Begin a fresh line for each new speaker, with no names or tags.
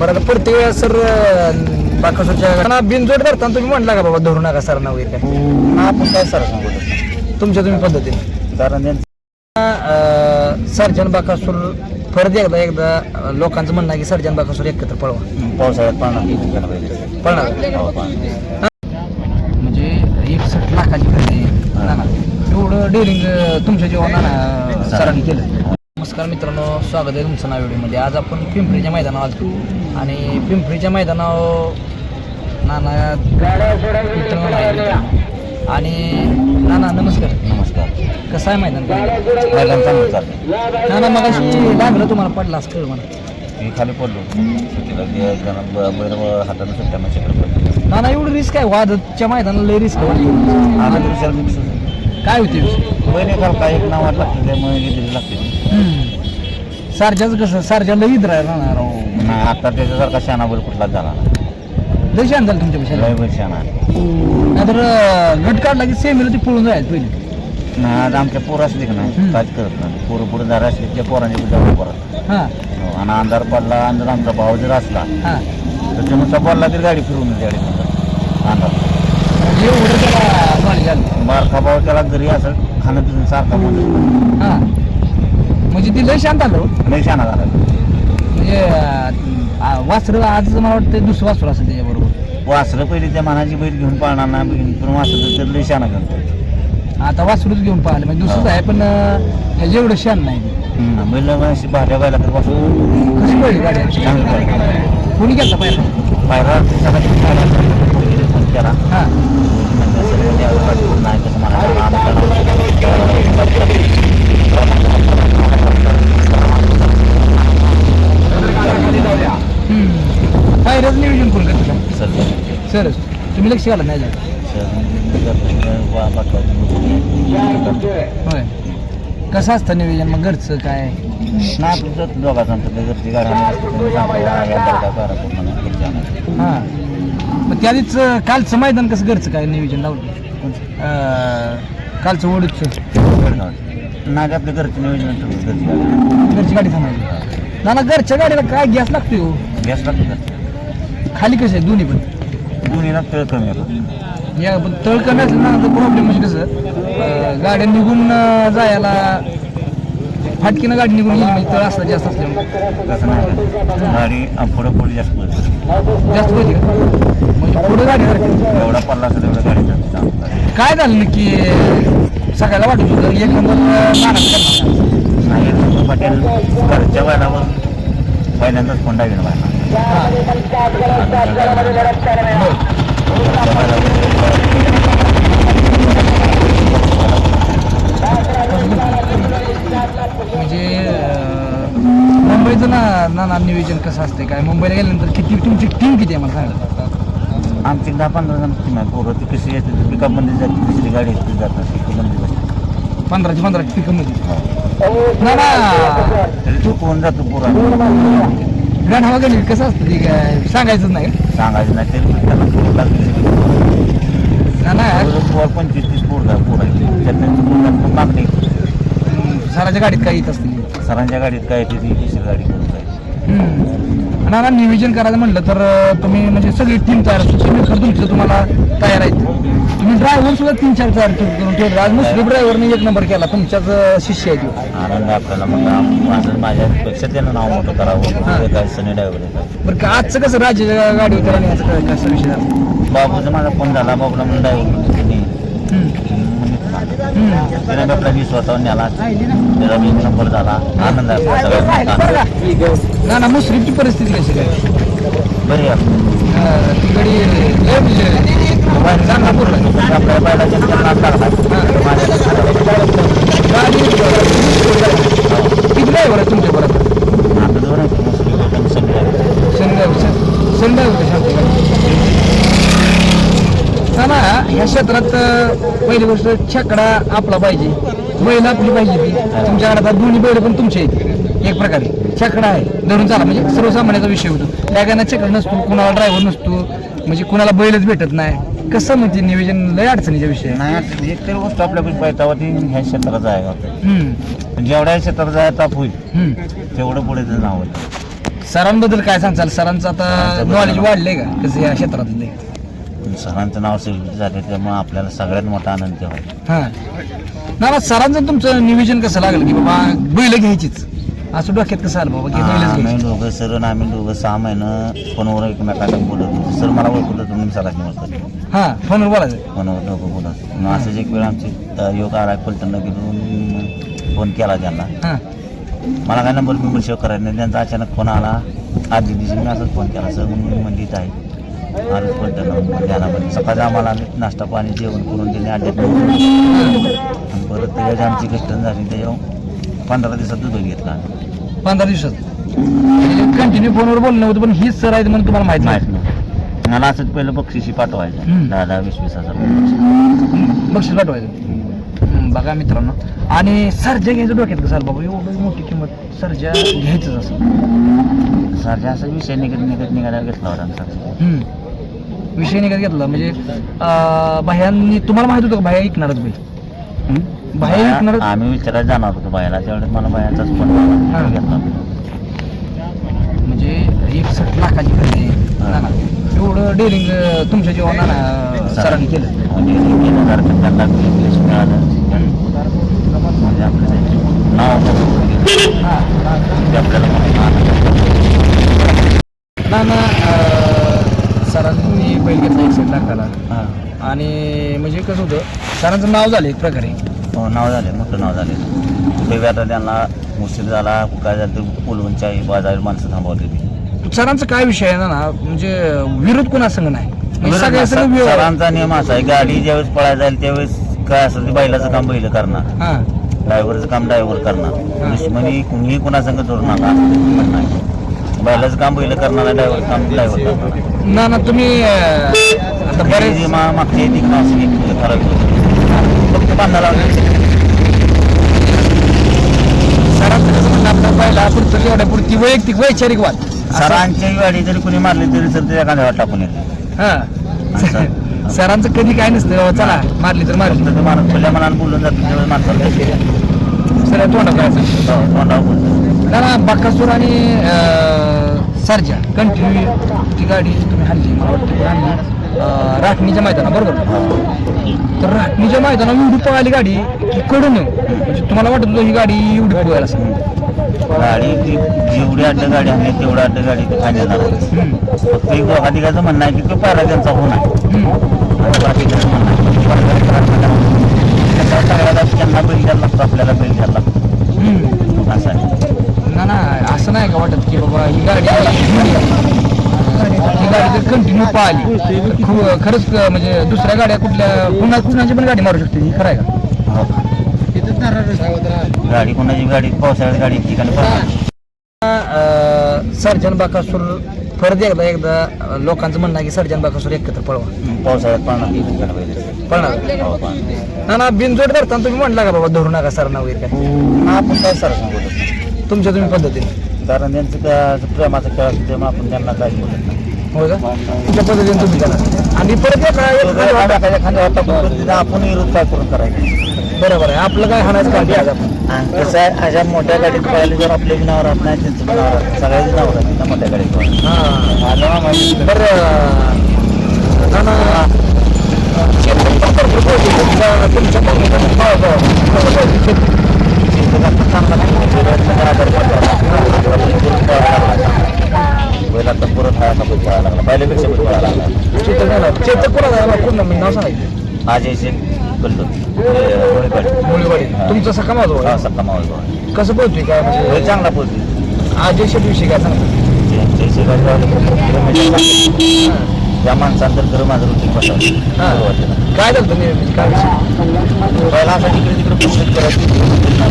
बरं आता प्रत्येक वेळेस सर बाकासूरच्या बिनजोड धरताना तुम्ही म्हणला का बाबा धरू नका सर वगैरे काय
आपण काय सर सांगू?
तुमच्या तुम्ही पद्धतीने.
कारण त्यांचं
अं, सर्जन बाकासूर परत एकदा एकदा अं, लोकांचं म्हणणं आहे की सर्जन बाकासूर एकत्र पळवा.
पावसाळ्यात पाळणार.
पळणार.
हो, पाळणार.
म्हणजे एकसष्ट लाखाची खरेदी. ना ना एवढं डेअरिंग तुमच्या जेवणाला सरांनी केलं. नमस्कार मित्रांनो स्वागत आहे तुमचं नाव व्हिडिओमध्ये. आज आपण पिंपरीच्या मैदानावर आलो आणि पिंपरीच्या मैदानावर नाना मित्रांनो आहे. आणि नाना नमस्कार.
नमस्कार.
कसं आहे मैदान?
मैदान चांगलं चाललं
नाना मग अशी लागलं तुम्हाला पडला असं कळ मला.
मी खाली पडलो. सुट्टीला व हातानं सुट्ट्या
नाना एवढं रिस्क आहे. वादच्या मैदानाला लय रिस्क
मिक्स
काय होते?
एकाला काय एक नावात लागते त्यामुळे घेतलेली लागते
सारख्याच कसं? सारख्या लई इद्र राहणार राव.
नाही आता त्याच्यासारखा शाना बैल कुठलाच झाला नाही.
लई शान झालं तुमच्या
लय बैल शाना आहे.
नाहीतर अं, गट काढला की सेमीला ती पळून जायचं पहिले.
नाही आज आमच्या पोरं असली की नाही
हम्म.
काहीच करत नाही. पोरं पुढे जरा असली त्या पोरांनी जाऊ परत
हां.
आणि अंधार पडला अंधार आमचा भाव जर असला
हां.
तर ते बोलला तरी गाडी फिरवून गाडी अंधार
त्याला
बारका भाऊ त्याला घरी असं खाणं पिणं सारखा म्हणतो
हां. म्हणजे ती लय शांत आलं हो.
लय शाना झाला.
म्हणजे वासरं आज मला वाटतं दुसरं वासरू असं त्याच्याबरोबर.
वासरं पहिली त्या मानाची बैल घेऊन पाळणार नाही बहीण पण वासरं तर लय शाना घेऊन पळतो.
आता वासरूच घेऊन पाहिलं म्हणजे दुसरंच आहे पण अं, एवढं शान नाही.
हम्म, बैल अशी भाज्या बायला तर
कशी गाडी
चांगलं.
कोणी गेला पाहिजे
पायरा त्याला
हां. लक्ष घालत नाही. होय. कसं असतं नियोजन? मग घरचं काय. हां. मग त्या आधीच कालचं मैदान कसं घरचं काय नियोजन लावलं? अं, कालचं ओढूचं.
नाही आपल्या घरचं नियोजन घरची गाडी.
घरची गाडी थांबायची ना ना घरच्या गाडीला काय गॅस लागतोय हो?
गॅस लागतो घरचं
खाली कसं आहे? दोन्ही पण.
दोन्हीला तळ कमी होतो
या पण तळ कमी असलं ना तर प्रॉब्लेम म्हणजे कसं अं, गाड्या निघून अं, जायला फाटकीनं गाडी निघून गेली म्हणजे तळ असला जास्त असल्यामुळे.
तसं नाही गाडी पुढं पुढे जास्त पडते.
जास्त होती का? म्हणजे पुढे गाडी.
एवढा पडला असेल तेवढं गाडी जास्त चांगली.
काय झालं नक्की? सगळ्याला वाटत होतं एक नंबर नाराज करणार
नाही पाटील घरच्या बैलावर पहिल्यांदाच कोंडा घेणं बाहेर
म्हणजे मुंबईचं ना नाना नियोजन कसं असते काय मुंबईला गेल्यानंतर किती तुमची टीम किती आहे मला सांगा.
आमची दहा पंधरा जण टीम आहे. पोरं ती कशी येते पिकअपमध्ये जाते दुसरी गाडी येते जातात पिकअपमध्ये बसते
पंधराची पंधरा पिकअपमध्ये ना ना.
तरी तू कोण जातो पोरा.
ग्रँड हवा गेली कसं असतं? ते काय सांगायचंच नाही?
सांगायचं नाही तरी त्यांना पोरं लागते पोर पंचवीस तीस पोर जा पोर आहे त्यातनं पोर मागणी
सराच्या गाडीत काय येत असते
सरांच्या गाडीत काय येते ती दुसरी गाडी.
ना नियोजन करायचं म्हटलं तर तुम्ही म्हणजे सगळी टीम तयार असतो तुम्ही खरं तुमचं तुम्हाला तयार आहे तुम्ही ड्रायव्हर सुद्धा तीन चार तयार करून ठेवले आज मुस्लिम ड्रायव्हरने एक नंबर केला. तुमच्याच शिष्य आहे तो.
आनंद आपल्याला म्हटलं माझं माझ्यापेक्षा त्यानं नाव मोठं करावं. काय सनी ड्रायव्हर
बरं का आजचं कसं त्याला न्यायचं काय कसा विषय झाला?
बाबूचा माझा फोन झाला बाबूला म्हणून ड्रायव्हर त्याने आपला वीस स्वतः न्याला त्याचा मी नंबर झाला आनंद
ना ना परिस्थिती कशी काय
बरी आहे. चांगला पूर्ण आहे. आपल्या लागला
तुमच्या बरोबर
आता दोन आहेत मुस्लिम एकदम सगळे आहेत.
सन ड्रायव्हर सन ड्रायव्हर शांती गाडी ना ना ह्या क्षेत्रात पहिली गोष्ट छकडा आपला पाहिजे. बैल आपली पाहिजे ती. तुमच्याकडे आता दोन्ही बैल पण तुमचे आहेत. एक प्रकारे. छकडा आहे. धरून चाला. म्हणजे सर्वसामान्याचा विषय होतो. त्या छकड नसतो कुणाला ड्रायव्हर नसतो. म्हणजे कुणाला बैलच भेटत नाही. कसं म्हणजे नियोजन? लय अडचणीचा विषय.
नाही एक तरी गोष्ट आपल्याकडे पाहिजे ती ह्या क्षेत्रात आहे जेवढ्या क्षेत्रात जाय ताप होईल. तेवढं पुढे नाव होईल.
सरांबद्दल काय सांगचाल सरांचं आता नॉलेज वाढलंय का? कसं या क्षेत्रातले?
सरांचं नाव सेलिब्रिटी झाले त्यामुळे आपल्याला सगळ्यात मोठा आनंद तेव्हा
हा. ना सरांचं तुमचं नियोजन कसं लागलं की बाबा बैल घ्यायचीच? असं डोक्यात कसं आलं बाबा की बैलच
आम्ही दोघं सर आणि आम्ही दोघं सहा महिनं फोनवर एकमेकांना बोलत होतो. सर मला ओळखत होतं म्हणून सरांनी ओळखत
हा फोनवर बोलायचं.
फोनवर दोघं बोलत होतो. मग असंच एक वेळ आमची अ, योग आला पलटणला गेलो फोन केला त्यांना.
हा.
मला काय नंबर बिंबर सेव्ह करायला नाही. त्यांचा अचानक फोन आला. आधी दिवशी मी असंच फोन केला. सर म्हणून मंडीत आहे पलटण द्यायला म्हणजे सकाळी आम्हाला नाश्ता पाणी जेवण करून दिले अड्ड्यात आणि परत त्याच्यात आमची कस्टम झाली त्याच्यावर पंधरा दिवसात दूध घेतला.
पंधरा दिवसात? कंटिन्यू फोनवर बोलणं होतं पण हीच सर आहेत म्हणून तुम्हाला माहीत
माहीत
नाही.
मला असंच पहिलं बक्षिशी पाठवायचं. दहा दहा वीस वीस हजार.
बक्षीस पाठवायचं. बघा मित्रांनो. आणि सर्जा घ्यायचं डोक्यात कसं बाबा. एवढं मोठी किंमत सर्जा घ्यायचंच असं.
सारख्या असा विषय निघत निघत निघायला घेतला होता.
हम्म. विषय निघत घेतला. म्हणजे बाह्यांनी तुम्हाला माहीत होतं का बाह्या ऐकणारच बाहेर
बाया-
विकणारच-
आम्ही विचारायला जाणार होतो बायाला त्यावेळेस मला बायाचाच फोन. घेतला.
म्हणजे एकसष्ट लाखाची खरेदी. एवढं डेअरिंग तुमच्या जीवना ना सरांनी केलं.
म्हणजे तीन हजार त्यांना इंग्लिश मिळालं. म्हणजे आपलं नाव. ते आपल्याला.
ना ना सरांनी बैल घेतला एकसष्ट लाखाला
हा.
आणि म्हणजे कसं होतं सरांचं नाव झालं एक प्रकारे.
हो नाव झाले मोठं नाव झाले. ते आता त्यांना मुश्किल झाला काय झालं ते पुलवूनच्या बाजार माणसं थांबवली. ती
सरांचा काय विषय आहे ना ना म्हणजे विरोध कोणा संघ नाही? म्हणजे सगळ्या विरोध-
सरांचा नियम असा आहे गाडी ज्यावेळेस पळायला जाईल त्यावेळेस काय असेल ते बैलाचं काम बैल करणार.
हा.
ड्रायव्हरचं काम ड्रायव्हर. करणार. दुश्मनी कुणीही कुणासंग धरू नका. नाही. बैलाचं काम बैल करणार ड्रायव्हर काम ड्रायव्हर करणार.
ना ना तुम्ही अं, आता
बरेच
बरेच
एक ठराविक होतं. फक्त बांधा लावले
सरांचं कसं म्हणणं आपलं पहिला पुढचं एवढ्या पुढची वैयक्तिक वैचारिक वाद.
सरांची गाडी जरी कुणी मारली तरी सर त्याच्या कांद्यावर टाकून येते.
हा. सरांचं कधी काय नसतं बाबा चला मारली तर मारली.
फक्त ते माणूस खुल्या मनानं बोलून जातो त्यावेळेस माणसाला
सर तोंडा करायचं
तोंडावर बोलतो
ना ना बक्कासूर आणि अं, सर्जा कंटिन्यू ती गाडी तुम्ही हल्ली मला वाटतं राटणीच्या मैदाना बरोबर? तर राटणीच्या मैदानावर एवढी पळाली गाडी की कडून म्हणजे तुम्हाला वाटत होतं ही गाडी एवढी पळायला असं?
गाडी ती जेवढी अड्ड गाडी आहे तेवढी अड्ड गाडी ती खाण्यात जाणार फक्त एक तिघाचं म्हणणं आहे की तो पायरा त्यांचा होणार बाकीचं म्हणणं आहे त्यांना बैल घ्यायला लागतो आपल्याला बैल घ्यायला लागतो. असं आहे.
ना ना असं नाही का वाटत की बाबा ही गाडी ही गाडी जर कंटिन्यू पाहिली. तर खू- खरंच क- म्हणजे दुसऱ्या गाड्या कुठल्या पुन्हा कुणाची पण गाडी मारू शकते ही खरं आहे का?
हो. गाडी कोणाची गाडी पावसाळ्यात गाडी ठिकाणी.
अं, सर्जन बाकासूर परत एकदा एकदा अं, लोकांचं म्हणणं आहे की सर्जन बाकासूर एकत्र पळवा.
पावसाळ्यात ठिकाणी बैल.
पळणार.
हो.
ना ना बिनजोड करताना तुम्ही म्हणला का बाबा धरू नका सरांना वगैरे काय?
हा, आपण काय सर सांगतो
तुमच्या तुम्ही पद्धतीने.
कारण त्यांचं काय प्रेमाचं खेळ असतो तेव्हा आपण त्यांना काय बोलत नाही.
होय का तुमच्या पद्धतीने तुम्ही करा आणि परत
एखाद्या तिथं आपण विरोध काय करून करायचं
बरोबर आहे आपलं काय हाणायचं काढली आज आपण
कसं आहे अशा मोठ्या गाडीत पळायला जर आपले नाव राहत नाही त्यांचं नाव राहत सगळ्याचं नाव राहत मोठ्या गाडीत.
हा. बरं ना. तुमच्या-
चांगला नाही. बैल आता पुरत आहे आता बैल पळायला लागला पहिल्यापेक्षा बैल पळायला लागला
चेतक नाही चेतक कोणाचा आहे? मला पूर्ण नाव सांगायचं
आज यायचे कल्लो होळीपाडी
मुळीवाडी
हा.
तुमचा सखा माझा
हा सत्ता मावळ
कसं बोलतोय काय म्हणजे
बैल चांगला पोहोचली
आज विषयी काय सांगतो
जयश्री त्या माणसांतर खरं माझं रुटीन बसवलं
हा. काय झालं तुम्ही म्हणजे काय विषय
पहिला असा तिकडे तिकडे पुस्तक
हा.